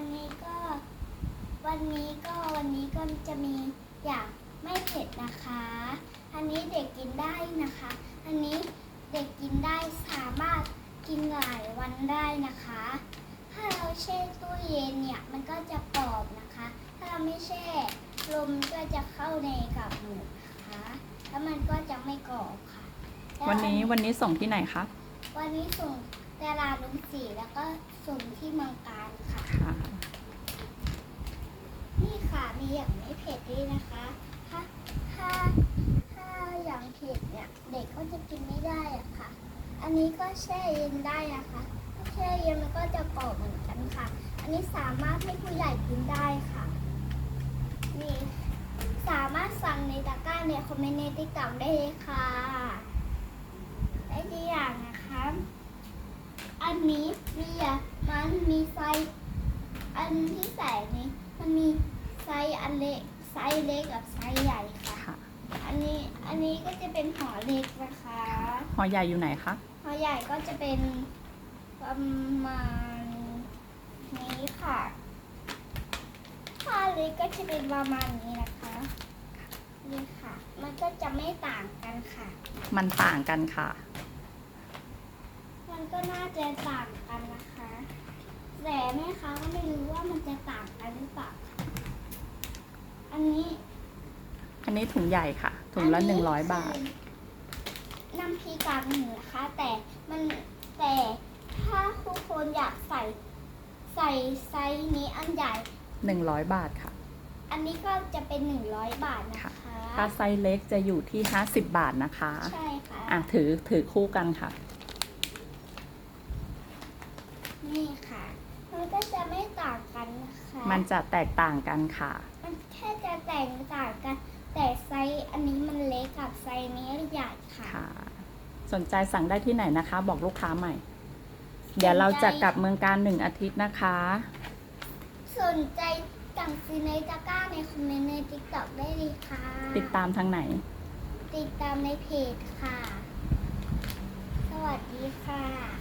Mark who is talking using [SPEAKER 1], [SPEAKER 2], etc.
[SPEAKER 1] วันนี้ก็ วันนี้ก็วันนี้ก็จะมีอย่างไม่เผ็ดนะคะ อันนี้เด็กกินได้นะคะ อันนี้เด็กกินได้สามารถกินหลายวันได้นะคะ ถ้าเราแช่ตู้เย็นเนี่ยมันก็จะกรอบนะคะ ถ้าเราไม่แช่ลมก็จะเข้าในกับหมูนะคะแล้วมันก็จะไม่กรอบค่ะแล้ว
[SPEAKER 2] วันนี้วันนี้ส่งที่ไหนคะ
[SPEAKER 1] วันนี้ส่งตลาดลุงสีแล้วก็ส่งที่เมืองการค่ะ
[SPEAKER 2] ค่ะ
[SPEAKER 1] นี่ค่ะมี อย่างไม่เผ็ดด้วยนะคะ ถ้าถ้าถ้าอย่างเผ็ดเนี่ยเด็กก็จะกินไม่ได้อะค่ะ อันนี้ก็แช่เย็นได้นะคะแช่เย็นมันก็จะกรอบเหมือนกันค่ะ อันนี้สามารถให้ผู้ใหญ่กินได้ค่ะนี่สามารถสั่งในตะกร้าในคอมเมนต์ในติ๊กต็อกได้เลยค่ะและอีกอย่างนะคะ อันนี้มีอะมันมีไซส์อันที่ใส่นี้มันมี ไซส์อันเล็กไซส์เล็กกับไซส์ใหญ่ค่ะ
[SPEAKER 2] ค่ะ
[SPEAKER 1] อันนี้อันนี้ก็จะเป็นห่อเล็กนะคะ
[SPEAKER 2] หอใหญ่อยู่ไหนคะ
[SPEAKER 1] ห่อใหญ่ก็จะเป็นประมาณนี้ค่ะห่อเล็กก็จะเป็นประมาณนี้นะคะนี่ค่ะ มันก็จะไม่ต่างกันค่ะ
[SPEAKER 2] มันต่างกันค่ะ
[SPEAKER 1] มันก็น่าจะต่างกันนะคะแต่แม่ค้าก็ไม่รู้ว่ามันจะต่างกันหรือเปล่าค่ะ อันนี้
[SPEAKER 2] อันนี้ถุงใหญ่ค่ะ ถุงละหนึ่งร้อยบาท
[SPEAKER 1] น้ำพริกกากหมูนะคะ แต่มันแต่ถ้าทุกคนอยากใส่ใส่ไซส์นี้อันใหญ่
[SPEAKER 2] หนึ่งร้อยบาทค่ะ
[SPEAKER 1] อันนี้ก็จะเป็น100บาทนะคะ
[SPEAKER 2] ถ้าไซส์เล็กจะอยู่ที่ห้าสิบบาทนะคะ
[SPEAKER 1] ใช่ค่ะ
[SPEAKER 2] อะถือถือคู่กันค่ะ
[SPEAKER 1] นี่ค่ะ มันก็จะไม่ต่างกันค่ะ
[SPEAKER 2] มันจะแตกต่างกันค่ะ
[SPEAKER 1] มันแค่จะแตกต่างกัน แต่ไซส์อันนี้มันเล็กกับไซส์นี้ใหญ่ค่ะ
[SPEAKER 2] ค่ะ สนใจสั่งได้ที่ไหนนะคะ บอกลูกค้าใหม่ เดี๋ยวเราจะกลับเมืองการหนึ่งอาทิตย์นะคะ
[SPEAKER 1] สนใจสั่งซื้อในตะกร้าในคอมเมนต์ในติ๊กต็อกได้เลยค่ะ
[SPEAKER 2] ติดตามทางไหน
[SPEAKER 1] ติดตามในเพจค่ะ สวัสดีค่ะ